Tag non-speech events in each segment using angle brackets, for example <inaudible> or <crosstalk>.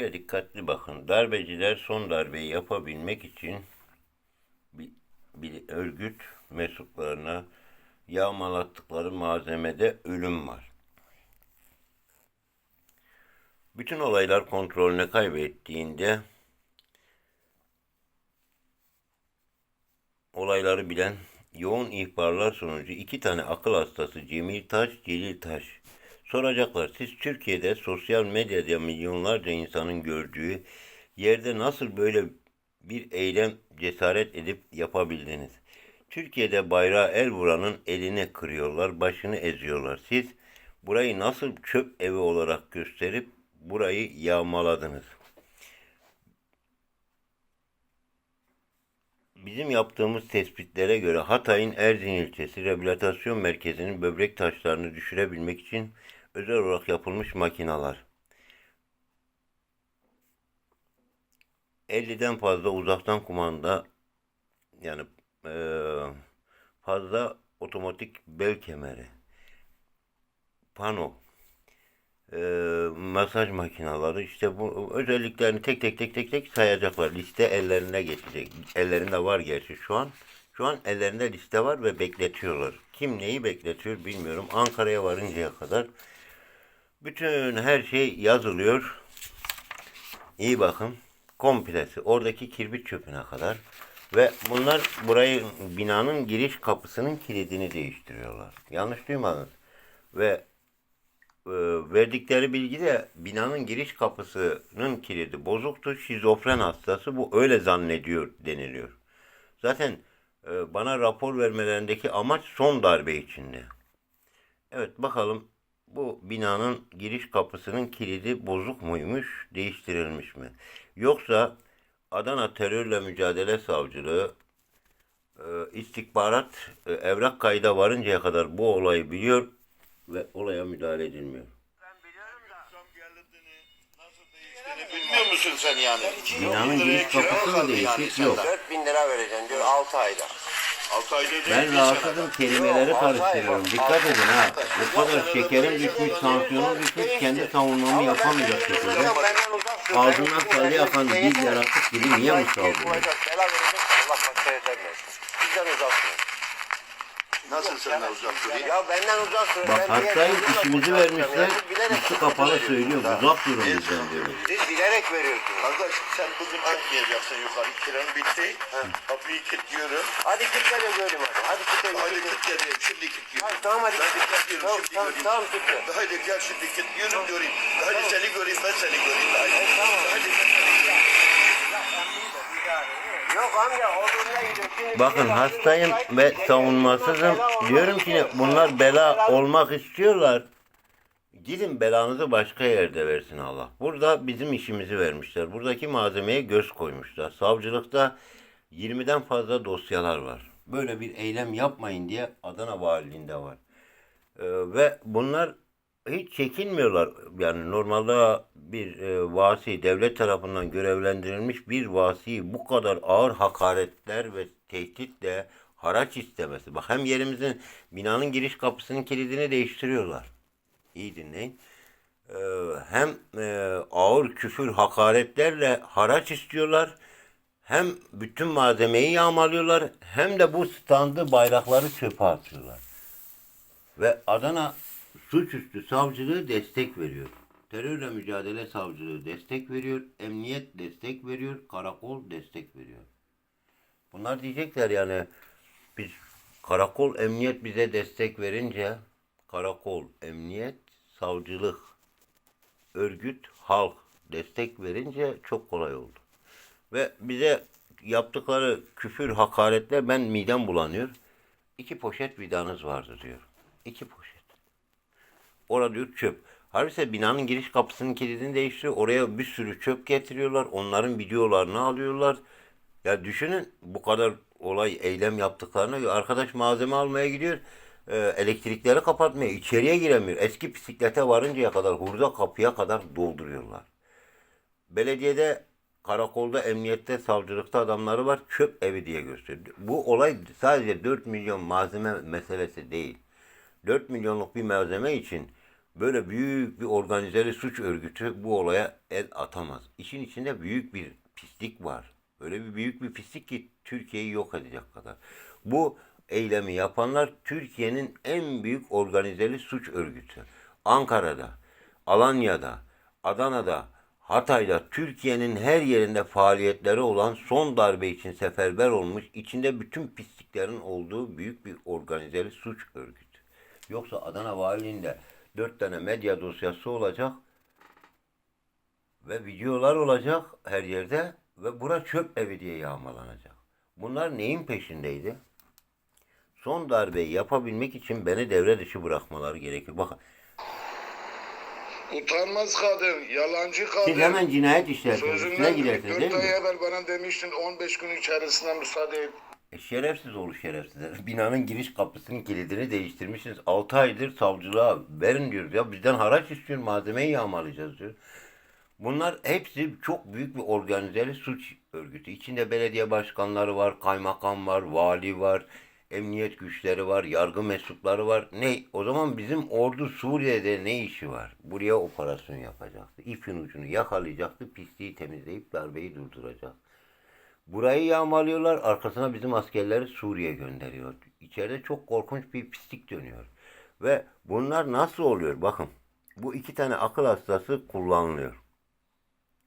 Buraya dikkatli bakın. Darbeciler son darbeyi yapabilmek için bir, bir örgüt mensuplarına yağmalattıkları malzemede ölüm var. Bütün olaylar kontrolünü kaybettiğinde olayları bilen yoğun ihbarlar sonucu iki tane akıl hastası Cemil Taş, Celil Taş soracaklar. Siz Türkiye'de sosyal medyada milyonlarca insanın gördüğü yerde nasıl böyle bir eylem cesaret edip yapabildiniz? Türkiye'de bayrağı el vuranın eline kırıyorlar, başını eziyorlar. Siz burayı nasıl çöp evi olarak gösterip burayı yağmaladınız? Bizim yaptığımız tespitlere göre Hatay'ın Erzin ilçesi rehabilitasyon merkezinin böbrek taşlarını düşürebilmek için özel olarak yapılmış makinalar. 50'den fazla uzaktan kumanda yani eee, fazla otomatik bel kemeri, pano, eee, masaj makinaları işte bu özelliklerini tek tek tek tek tek sayacaklar. Liste ellerine geçecek. Ellerinde var gerçi şu an. Şu an ellerinde liste var ve bekletiyorlar. Kim neyi bekletiyor bilmiyorum. Ankara'ya varıncaya kadar bütün her şey yazılıyor. İyi bakın. Komplesi. Oradaki kirbit çöpüne kadar. Ve bunlar burayı binanın giriş kapısının kilidini değiştiriyorlar. Yanlış duymadınız. Ve e, verdikleri bilgi de binanın giriş kapısının kilidi bozuktu. Şizofren hastası bu öyle zannediyor deniliyor. Zaten e, bana rapor vermelerindeki amaç son darbe içinde. Evet bakalım bu binanın giriş kapısının kilidi bozuk muymuş, değiştirilmiş mi? Yoksa Adana Terörle Mücadele Savcılığı e, istihbarat e, evrak kayda varıncaya kadar bu olayı biliyor ve olaya müdahale edilmiyor. Bilmiyor musun sen yani? Binanın giriş kapısı mı değişik? Yok. 4000 lira vereceksin diyor 6 ayda. 6 ayda değil Ben bir rahatsızım kelimeleri karıştırıyorum. Dikkat edin ha. Bu kadar şekerim düşmüş, tansiyonum düşmüş, kendi savunmamı yapamayacak şekilde. Uzak dur. Ağzından salya yakan bir yaratık gibi niye versin. Bizden uzak dur. Nasıl senden uzak durayım? Ya benden uzak dur. Bak diğer- işimizi vermişler. Üstü kapalı söylüyor. Uzak durun bizden diyor. Siz bilerek veriyorsunuz. Arkadaş sen bugün çıkmayacaksın yukarı. Kiran bitti. Kapıyı kilitliyorum. Hadi kitle de göreyim hadi. Hadi kitle de Hadi göreyim. kilitledim. Şimdi kilitliyorum. Hadi tamam hadi. Ben kilitliyorum. Tamam Şimdi tamam göreyim. tamam kitle. Haydi gel şimdi kilitliyorum göreyim. Hadi seni göreyim ben seni göreyim. Haydi. tamam. Hadi ben seni göreyim. Yok amca olduğuna gidiyor. Şimdi Bakın hastayım ve savunmasızım. Diyorum ki bunlar bela olmak istiyorlar. Gidin belanızı başka yerde versin Allah. Burada bizim işimizi vermişler. Buradaki malzemeye göz koymuşlar. Savcılıkta 20'den fazla dosyalar var. Böyle bir eylem yapmayın diye Adana Valiliğinde var. Ee, ve bunlar hiç çekinmiyorlar. Yani normalde bir e, vasi devlet tarafından görevlendirilmiş bir vasiyi bu kadar ağır hakaretler ve tehditle haraç istemesi. Bak hem yerimizin binanın giriş kapısının kilidini değiştiriyorlar. İyi dinleyin. Ee, hem e, ağır küfür hakaretlerle haraç istiyorlar. Hem bütün malzemeyi yağmalıyorlar hem de bu standı bayrakları çöpe atıyorlar. Ve Adana Suçüstü Savcılığı destek veriyor. Terörle Mücadele Savcılığı destek veriyor. Emniyet destek veriyor. Karakol destek veriyor. Bunlar diyecekler yani biz karakol emniyet bize destek verince karakol, emniyet, savcılık, örgüt, halk destek verince çok kolay oldu. Ve bize yaptıkları küfür, hakaretle ben midem bulanıyor. İki poşet vidanız vardı diyor. İki poşet. Orada diyor çöp. Halbuki binanın giriş kapısının kilidini değiştiriyor. Oraya bir sürü çöp getiriyorlar. Onların videolarını alıyorlar. Ya düşünün bu kadar olay eylem yaptıklarına. Arkadaş malzeme almaya gidiyor. e, elektrikleri kapatmıyor. içeriye giremiyor. Eski bisiklete varıncaya kadar hurda kapıya kadar dolduruyorlar. Belediyede, karakolda, emniyette, savcılıkta adamları var. Çöp evi diye gösteriyor. Bu olay sadece 4 milyon malzeme meselesi değil. 4 milyonluk bir malzeme için Böyle büyük bir organizeli suç örgütü bu olaya el atamaz. İşin içinde büyük bir pislik var. Öyle bir büyük bir pislik ki Türkiye'yi yok edecek kadar. Bu eylemi yapanlar Türkiye'nin en büyük organizeli suç örgütü. Ankara'da, Alanya'da, Adana'da, Hatay'da Türkiye'nin her yerinde faaliyetleri olan son darbe için seferber olmuş, içinde bütün pisliklerin olduğu büyük bir organizeli suç örgütü. Yoksa Adana Valiliğinde dört tane medya dosyası olacak ve videolar olacak her yerde ve bura çöp evi diye yağmalanacak. Bunlar neyin peşindeydi? Son darbeyi yapabilmek için beni devre dışı bırakmaları gerekir. Bakın Utanmaz kadın, yalancı kadın. siz hemen cinayet işlersiniz. Sözünden gidersiniz değil 4 ay mi? evvel bana demiştin 15 gün içerisinde müsaade et. E, şerefsiz olur şerefsizler. <laughs> Binanın giriş kapısının kilidini değiştirmişsiniz. 6 aydır savcılığa verin diyor. Ya bizden haraç istiyor malzemeyi yağmalayacağız diyor. Bunlar hepsi çok büyük bir organizeli suç örgütü. İçinde belediye başkanları var, kaymakam var, vali var, emniyet güçleri var, yargı mensupları var. Ne? O zaman bizim ordu Suriye'de ne işi var? Buraya operasyon yapacaktı. İpin ucunu yakalayacaktı, pisliği temizleyip darbeyi durduracak. Burayı yağmalıyorlar, arkasına bizim askerleri Suriye gönderiyor. İçeride çok korkunç bir pislik dönüyor. Ve bunlar nasıl oluyor? Bakın, bu iki tane akıl hastası kullanılıyor.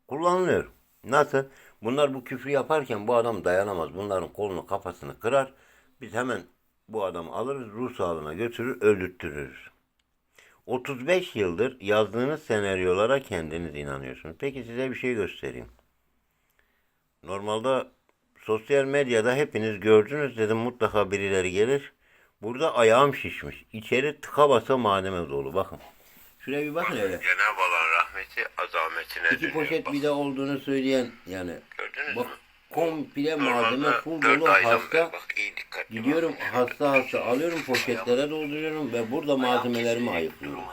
Kullanılıyor. Nasıl? Bunlar bu küfrü yaparken bu adam dayanamaz. Bunların kolunu kafasını kırar. Biz hemen bu adamı alırız, ruh sağlığına götürür, öldürtürürüz. 35 yıldır yazdığınız senaryolara kendiniz inanıyorsunuz. Peki size bir şey göstereyim. Normalde sosyal medyada hepiniz gördünüz dedim mutlaka birileri gelir. Burada ayağım şişmiş. İçeri tıka basa malzeme dolu. Bakın. Şuraya bir bakın hele. Cenab-ı Allah'ın rahmeti azametine İki poşet vida olduğunu söyleyen yani. Gördünüz Bak mü? komple malzeme full dolu hasta. bak iyi dikkatli bak. Gidiyorum hasta hasta alıyorum poşetlere dolduruyorum ve burada malzemelerimi ayıklıyorum.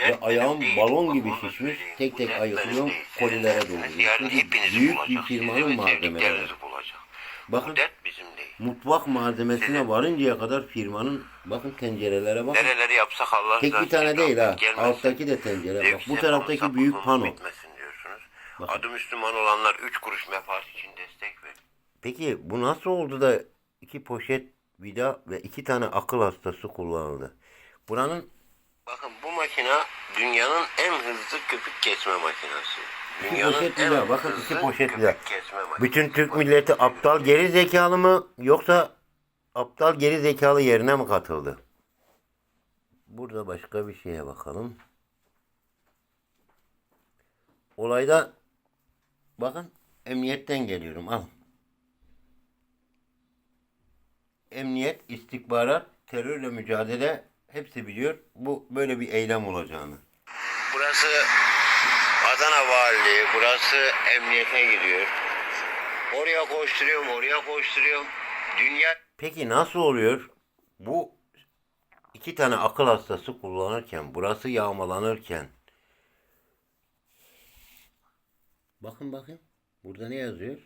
Ve ayağım balon gibi şişmiş. Tek tek ayıklıyorum, kolilere dolduruyorum. Çünkü büyük bir firmanın malzemeleri. Bakın Bu dert bizim değil. mutfak malzemesine varıncaya kadar firmanın bakın tencerelere bakın. Nereleri yapsak Allah Tek bir tane değil ha. Alttaki de tencere. Bak bu taraftaki büyük pano. Bakın. Adı Müslüman olanlar üç kuruş menfaat için destek verin. Peki bu nasıl oldu da iki poşet vida ve iki tane akıl hastası kullanıldı? Buranın Bakın bu makine dünyanın en hızlı köpük kesme makinesi. iki Dünyanın poşet en vida. Bakın iki poşet köpük vida. kesme makinesi. Bütün Türk milleti aptal geri zekalı mı yoksa aptal geri zekalı yerine mi katıldı? Burada başka bir şeye bakalım. Olayda bakın emniyetten geliyorum al. Emniyet, istihbarat, terörle mücadele hepsi biliyor bu böyle bir eylem olacağını. Burası Adana Valiliği, burası emniyete gidiyor. Oraya koşturuyorum, oraya koşturuyorum. Dünya Peki nasıl oluyor? Bu iki tane akıl hastası kullanırken, burası yağmalanırken. Bakın bakın. Burada ne yazıyor?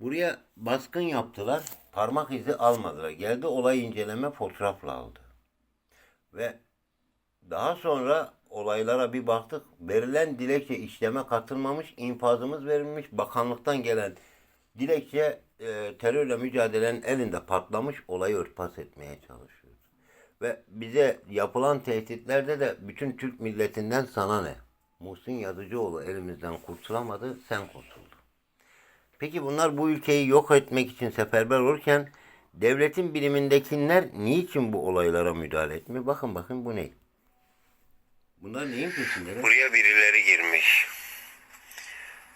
Buraya baskın yaptılar. Parmak izi almadılar. Geldi olay inceleme fotoğrafla aldı. Ve daha sonra olaylara bir baktık. Verilen dilekçe işleme katılmamış. infazımız verilmiş. Bakanlıktan gelen dilekçe e, terörle mücadelenin elinde patlamış. Olayı örtbas etmeye çalışıyor. Ve bize yapılan tehditlerde de bütün Türk milletinden sana ne? Muhsin Yazıcıoğlu elimizden kurtulamadı, sen kurtuldun. Peki bunlar bu ülkeyi yok etmek için seferber olurken devletin birimindekiler niçin bu olaylara müdahale etmiyor? Bakın bakın bu ne? Bunlar neyin peşindeler? buraya birileri girmiş.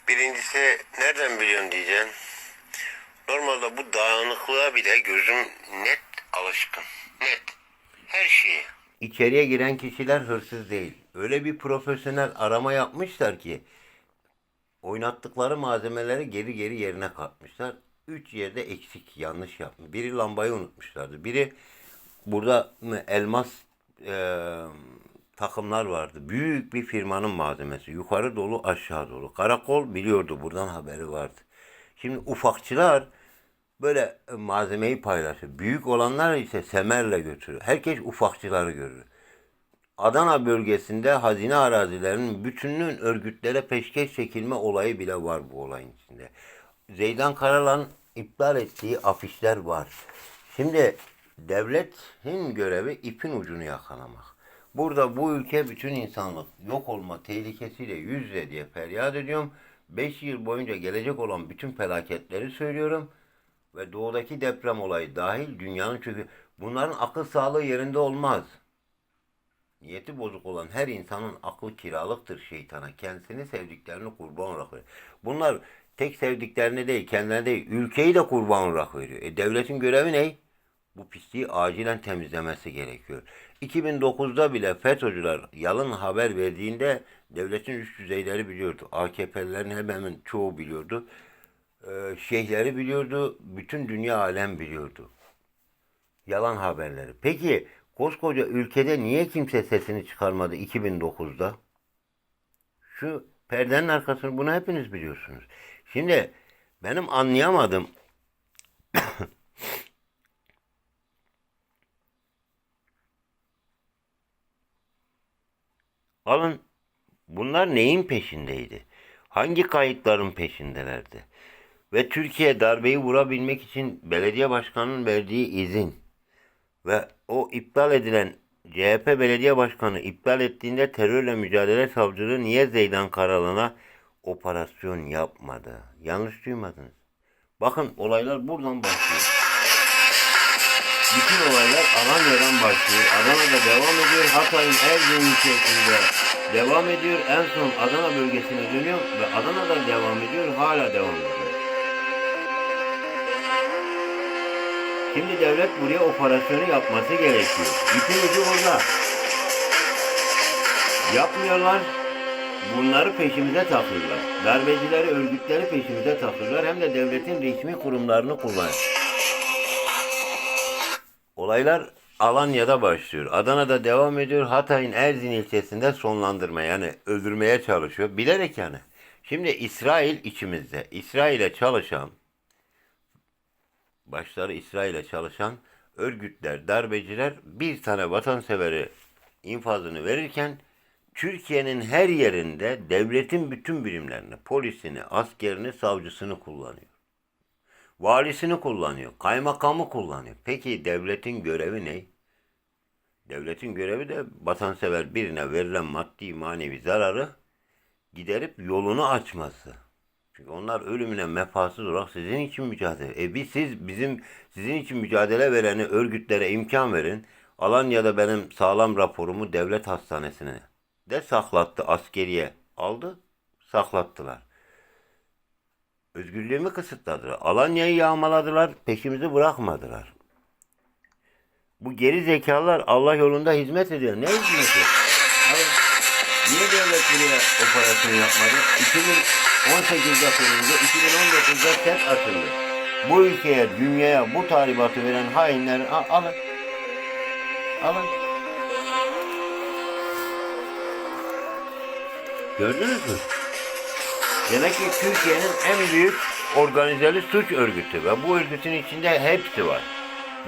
Birincisi nereden biliyorsun diyeceksin. Normalde bu dağınıklığa bile gözüm net alışkın. Net. Her şeyi. İçeriye giren kişiler hırsız değil. Öyle bir profesyonel arama yapmışlar ki oynattıkları malzemeleri geri geri yerine katmışlar. Üç yerde eksik, yanlış yapmış. Biri lambayı unutmuşlardı. Biri burada elmas e, takımlar vardı. Büyük bir firmanın malzemesi. Yukarı dolu, aşağı dolu. Karakol biliyordu, buradan haberi vardı. Şimdi ufakçılar böyle malzemeyi paylaşır. Büyük olanlar ise semerle götürür. Herkes ufakçıları görür. Adana bölgesinde hazine arazilerinin bütününün örgütlere peşkeş çekilme olayı bile var bu olayın içinde. Zeydan Karalan iptal ettiği afişler var. Şimdi devletin görevi ipin ucunu yakalamak. Burada bu ülke bütün insanlık yok olma tehlikesiyle yüz diye feryat ediyorum. 5 yıl boyunca gelecek olan bütün felaketleri söylüyorum. Ve doğudaki deprem olayı dahil dünyanın çünkü bunların akıl sağlığı yerinde olmaz. Niyeti bozuk olan her insanın aklı kiralıktır şeytana. Kendisini sevdiklerini kurban olarak verir. Bunlar tek sevdiklerini değil, kendilerine değil, ülkeyi de kurban olarak veriyor. E devletin görevi ne? Bu pisliği acilen temizlemesi gerekiyor. 2009'da bile FETÖ'cüler yalın haber verdiğinde devletin üst düzeyleri biliyordu. AKP'lilerin hemen hemen çoğu biliyordu. Ee, şeyhleri biliyordu. Bütün dünya alem biliyordu yalan haberleri. Peki koskoca ülkede niye kimse sesini çıkarmadı 2009'da? Şu perdenin arkasını bunu hepiniz biliyorsunuz. Şimdi benim anlayamadığım <coughs> Alın bunlar neyin peşindeydi? Hangi kayıtların peşindelerdi? Ve Türkiye darbeyi vurabilmek için belediye başkanının verdiği izin ve o iptal edilen CHP belediye başkanı iptal ettiğinde terörle mücadele savcılığı niye Zeydan Karalan'a operasyon yapmadı? Yanlış duymadınız. Bakın olaylar buradan başlıyor. Bütün olaylar Alanya'dan başlıyor. Adana'da devam ediyor. Hatay'ın Erzurum ilçesinde devam ediyor. En son Adana bölgesine dönüyor ve Adana'da devam ediyor. Hala devam ediyor. Şimdi devlet buraya operasyonu yapması gerekiyor. İpin ucu burada. Yapmıyorlar. Bunları peşimize takıyorlar. Darbecileri, örgütleri peşimize takıyorlar. Hem de devletin resmi kurumlarını kullanıyor. Olaylar Alanya'da başlıyor. Adana'da devam ediyor. Hatay'ın Erzin ilçesinde sonlandırma yani öldürmeye çalışıyor. Bilerek yani. Şimdi İsrail içimizde. İsrail'e çalışan başları İsrail'e çalışan örgütler, darbeciler bir tane vatanseveri infazını verirken Türkiye'nin her yerinde devletin bütün birimlerini, polisini, askerini, savcısını kullanıyor. Valisini kullanıyor, kaymakamı kullanıyor. Peki devletin görevi ne? Devletin görevi de vatansever birine verilen maddi manevi zararı giderip yolunu açması. Çünkü onlar ölümüne mefasız olarak sizin için mücadele. E biz siz bizim sizin için mücadele vereni örgütlere imkan verin. Alanya'da benim sağlam raporumu devlet hastanesine de saklattı askeriye aldı saklattılar. Özgürlüğümü kısıtladılar. Alanya'yı yağmaladılar, peşimizi bırakmadılar. Bu geri zekalılar Allah yolunda hizmet ediyor. Ne hizmeti? Abi, niye devlet buraya operasyon yapmadı? 2018'de kuruldu, 2019'da set atıldı. Bu ülkeye, dünyaya bu tahribatı veren hainleri al- alın. Alın. Gördünüz mü? Demek ki Türkiye'nin en büyük organizeli suç örgütü ve bu örgütün içinde hepsi var.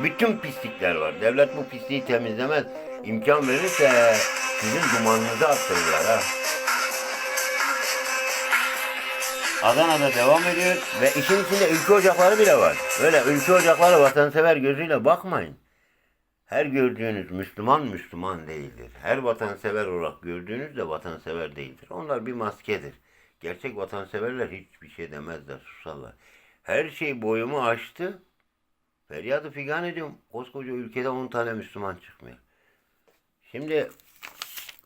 Bütün pislikler var. Devlet bu pisliği temizlemez. İmkan verirse sizin dumanınızı attırırlar ha. Adana'da devam ediyor ve işin içinde ülke ocakları bile var. Böyle ülke ocakları vatansever gözüyle bakmayın. Her gördüğünüz Müslüman Müslüman değildir. Her vatansever olarak gördüğünüz de vatansever değildir. Onlar bir maskedir. Gerçek vatanseverler hiçbir şey demezler, susarlar. Her şey boyumu aştı. Feryadı figan ediyorum. Koskoca ülkede 10 tane Müslüman çıkmıyor. Şimdi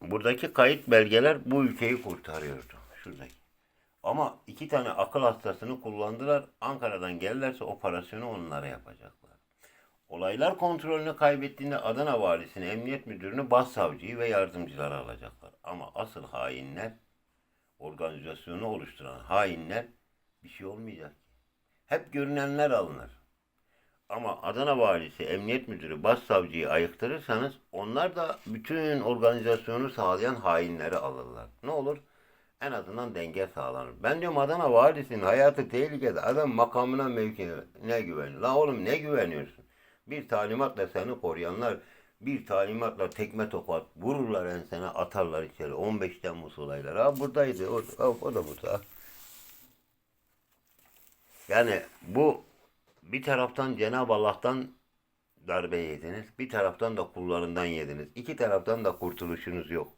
buradaki kayıt belgeler bu ülkeyi kurtarıyordu. Şuradaki. Ama iki tane akıl hastasını kullandılar. Ankara'dan gelirlerse operasyonu onlara yapacaklar. Olaylar kontrolünü kaybettiğinde Adana valisini, emniyet müdürünü, başsavcıyı ve yardımcıları alacaklar. Ama asıl hainler, organizasyonu oluşturan hainler bir şey olmayacak. Hep görünenler alınır. Ama Adana valisi, emniyet müdürü, başsavcıyı ayıktırırsanız onlar da bütün organizasyonu sağlayan hainleri alırlar. Ne olur? En azından denge sağlanır. Ben diyorum Adana valisinin hayatı tehlikede. Adam makamına mevkine ne güveniyor? La oğlum ne güveniyorsun? Bir talimatla seni koruyanlar bir talimatla tekme tokat vururlar ensene atarlar içeri. 15 Temmuz olayları. Ha buradaydı. O, o, o da burada. Yani bu bir taraftan Cenab-ı Allah'tan darbe yediniz. Bir taraftan da kullarından yediniz. İki taraftan da kurtuluşunuz yok.